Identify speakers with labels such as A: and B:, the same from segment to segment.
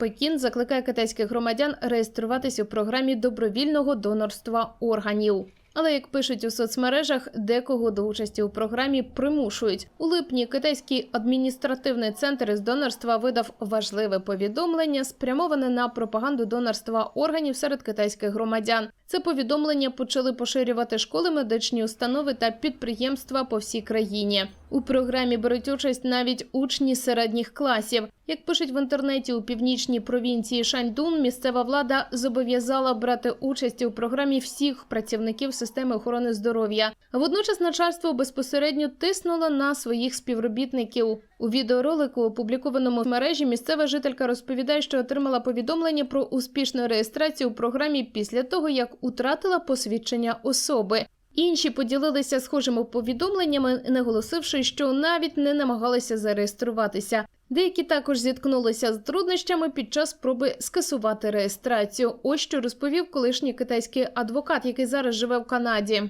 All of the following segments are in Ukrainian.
A: Пекін закликає китайських громадян реєструватись у програмі добровільного донорства органів. Але як пишуть у соцмережах, декого до участі у програмі примушують. У липні китайський адміністративний центр із донорства видав важливе повідомлення, спрямоване на пропаганду донорства органів серед китайських громадян. Це повідомлення почали поширювати школи, медичні установи та підприємства по всій країні. У програмі беруть участь навіть учні середніх класів. Як пишуть в інтернеті у північній провінції Шаньдун, місцева влада зобов'язала брати участь у програмі всіх працівників системи охорони здоров'я. Водночас начальство безпосередньо тиснуло на своїх співробітників. У відеоролику, опублікованому в мережі, місцева жителька розповідає, що отримала повідомлення про успішну реєстрацію у програмі після того, як утратила посвідчення особи. Інші поділилися схожими повідомленнями, наголосивши, що навіть не намагалися зареєструватися. Деякі також зіткнулися з труднощами під час спроби скасувати реєстрацію. Ось що розповів колишній китайський адвокат, який зараз живе в Канаді.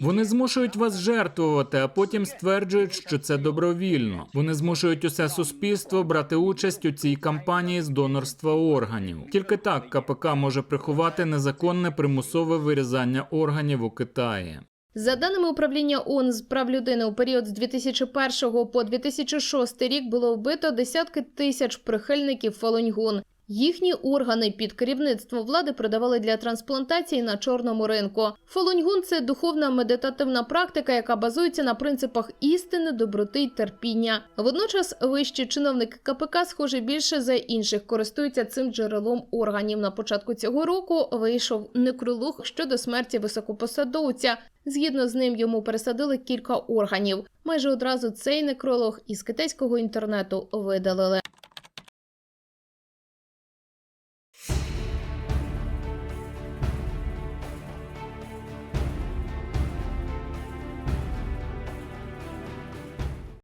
B: Вони змушують вас жертвувати, а потім стверджують, що це добровільно. Вони змушують усе суспільство брати участь у цій кампанії з донорства органів. Тільки так КПК може приховати незаконне примусове вирізання органів у Китаї.
A: За даними управління ООН з прав людини, у період з 2001 по 2006 рік було вбито десятки тисяч прихильників Фалуньгун. Їхні органи під керівництвом влади продавали для трансплантації на чорному ринку. Фалуньгун це духовна медитативна практика, яка базується на принципах істини, доброти й терпіння. Водночас вищі чиновники КПК, схоже, більше за інших користуються цим джерелом органів. На початку цього року вийшов некролог щодо смерті високопосадовця. Згідно з ним йому пересадили кілька органів. Майже одразу цей некролог із китайського інтернету видалили.